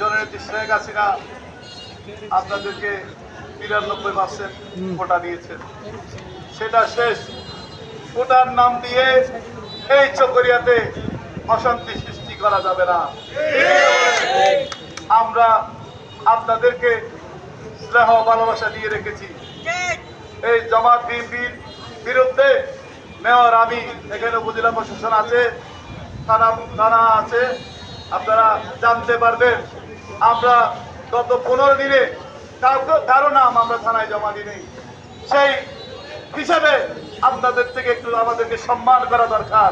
জননেত্রী শেখ হাসিনা আপনাদেরকে বিরানব্বই পার্সেন্ট কোটা দিয়েছেন সেটা শেষ। কোটার নাম দিয়ে এই চকরিয়াতে অশান্তি সৃষ্টি করা যাবে না। আমরা আপনাদেরকে স্নেহ ভালোবাসা দিয়ে রেখেছি। এই জামাত বিএনপির বিরুদ্ধে মেয়র আমি এখানে উপজেলা প্রশাসন আছে থানা থানা আছে। আপনারা জানতে পারবেন আমরা গত পনেরো দিনে কারও নাম আমরা থানায় জমা দিই নেই সেই হিসাবে আপনাদের থেকে একটু আমাদেরকে সম্মান করা দরকার।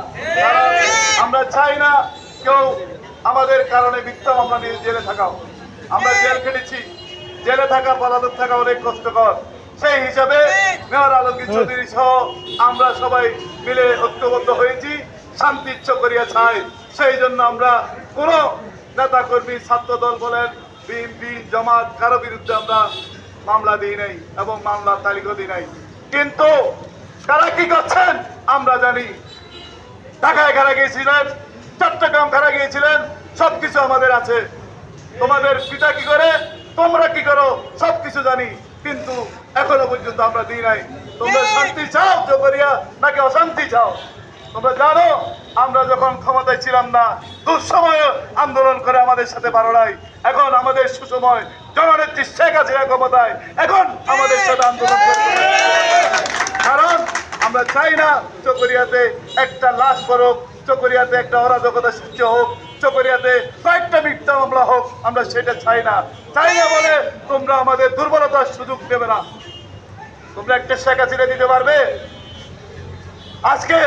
আমরা চাই না কেউ আমাদের কারণে মিথ্যা আমরা নিয়ে জেলে থাকাও। আমরা জেল খেটেছি। জেলে থাকা পলাতক থাকা অনেক কষ্টকর। সেই হিসাবে মেয়র আলমগীর চৌধুরী সহ আমরা সবাই মিলে ঐক্যবদ্ধ হয়েছি, শান্তি ইচ্ছ করিয়া চাই। সেই জন্য আমরা কোন নেতা কর্মী ছাত্র দল বলেন বিএনপি জামাত কারও বিরুদ্ধে আমরা মামলা দিই নাই এবং মামলার তালিকা দিই নাই। কিন্তু কারা কি করছেন আমরা জানি। ঢাকায় কারা গিয়েছিলেন চট্টগ্রাম কারা গিয়েছিলেন সবকিছু আমাদের আছে। তোমাদের পিতা কি করে তোমরা কি করো সবকিছু জানি। কিন্তু এখনও পর্যন্ত আমরা দিই নাই। তোমরা শান্তি চাও চকরিয়া নাকি অশান্তি চাও? তোমরা জানো আমরা যখন ক্ষমতায় ছিলাম না, দুঃসময় আন্দোলন করে আমাদের সাথে পারো নাই। এখন আমাদের সুসময় জননেত্রী শেখ হাসিনা ক্ষমতায়। এখন আমাদের সাথে আন্দোলন কারণ আমরা চাই না চকরিয়াতে একটা লাশ পড়ুক, চকরিয়াতে একটা অরাজকতা সৃষ্টি হোক, চকরিয়াতে কয়েকটা মিথ্যা মামলা হোক, আমরা সেটা চাই না। চাই না বলে তোমরা আমাদের দুর্বলতার সুযোগ দেবে না। তোমরা একটা শেখ হাসিনা দিতে পারবে? আজকে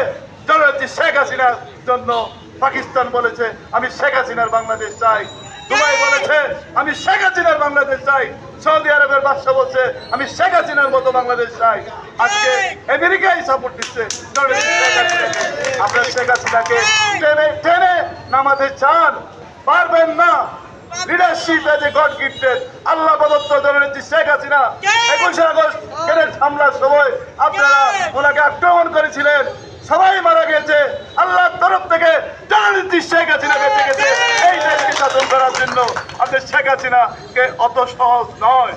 জননেত্রী শেখ হাসিনার জন্য পাকিস্তান বলেছে আমি শেখ হাসিনার বাংলাদেশ চাই। দুবাই বলেছে আমি শেখ হাসিনার বাংলাদেশ চাই। সৌদি আরবের বাদশা বলছে আমি শেখ হাসিনার মতো বাংলাদেশ চাই। আজকে আমেরিকাই সাপোর্ট দিচ্ছে। আপনার শেখ হাসিনাকে টেনে টেনে নামাতে চান। পারবেন না। Leadership as a God gifted আল্লাহ প্রদত্ত জননেত্রী শেখ হাসিনা একুশে আগস্ট হামলার সময় আপনারা ওনাকে আক্রমণ করেছিলেন। সবাই মারা গেছে। আল্লাহর তরফ থেকে জননেত্রী শেখ হাসিনাকে ডেকেছে এই দেশকে শাসন করার জন্য শেখ হাসিনাকে অত সহজ নয়।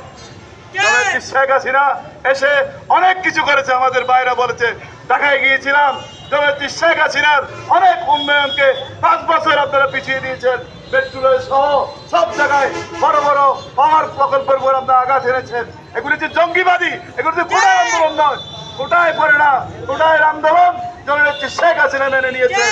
শেখ হাসিনা এসে অনেক কিছু করেছে আমাদের বাইরে বলেছে ঢাকায় গিয়েছিলাম। জননেত্রী শেখ হাসিনার অনেক উন্নয়নকে পাঁচ বছর আপনারা পিছিয়ে দিয়েছেন। পেট্রোলের সহ সব জায়গায় বড় বড় পাওয়ার প্রকল্পের উপর আপনারা আঘাত এনেছেন। এগুলি যে জঙ্গিবাদী এগুলি যে কোটায় আন্দোলন নয়। কোটায় পড়ে না কোটায় আন্দোলন জননেত্রী শেখ হাসিনা মেনে নিয়েছে।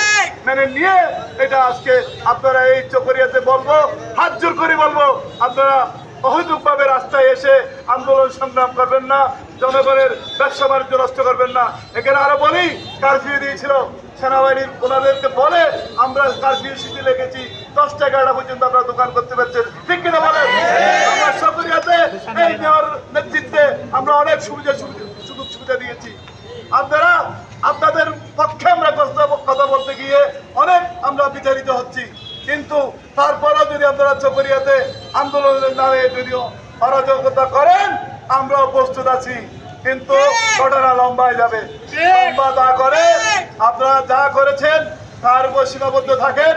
মেনে নিয়ে এটা আজকে আপনারা এই চকরিয়াতে বলব হাত জোর করে বলব আপনারা অহেতুকভাবে রাস্তায় এসে আন্দোলন সংগ্রাম করবেন না জনগণের ব্যবসা বাণিজ্য নষ্ট করবেন না। এখানে আরও বলি কারফিউ দিয়েছিল সেনাবাহিনীর ওনাদেরকে বলে আমরা কারফিউ সিটি লেগেছি দশটা এগারোটা পর্যন্ত আমরা দোকান করতে পারছেন। ঠিক কিনা বলেন? আমরা সকরিয়াতে এই নেওয়ার নেতৃত্বে আমরা অনেক সুবিধা সুবিধা- সুযোগ সুবিধা দিয়েছি। আপনারা আপনাদের পক্ষে আমরা কথা কথা বলতে গিয়ে অনেক আমরা বিচারিত হচ্ছি কিন্তু তারপরেও যদি আপনারা চকরিয়াতে আন্দোলনের নামে যদিও অরাজকতা করেন আমরাও প্রস্তুত আছি। কিন্তু ঘটনা লম্বায় যাবে। লম্বা যা করে আপনারা যা করেছেন তার উপর সীমাবদ্ধ থাকেন।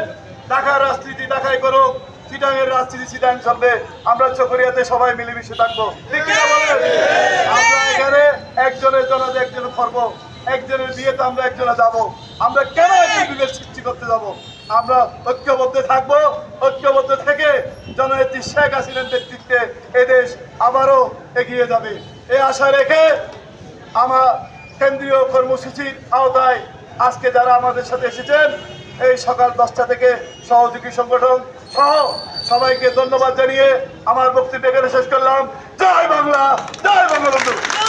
ঢাকার রাজনীতি ঢাকায় করুক চিটাঙের রাজনীতি চিটাং চলবে। আমরা চকরিয়াতে সবাই মিলেমিশে থাকব। ঠিক আমরা এখানে একজনের জন্য একজন করব একজনের বিয়েতে আমরা একজনে যাব। আমরা কেন একটি বিভেদ সৃষ্টি করতে যাব? আমরা ঐক্যবদ্ধ থাকব। ঐক্যবদ্ধ থেকে জননেত্রী শেখ হাসিনার নেতৃত্বে এদেশ আবারও এগিয়ে যাবে। এই আশা রেখে আমার কেন্দ্রীয় কর্মসূচির আওতায় আজকে যারা আমাদের সাথে এসেছেন, এই সকাল দশটা থেকে সহযোগী সংগঠন সহ সবাইকে ধন্যবাদ জানিয়ে আমার বক্তব্য এখানে শেষ করলাম। জয় বাংলা জয় বাংলা বঙ্গবন্ধু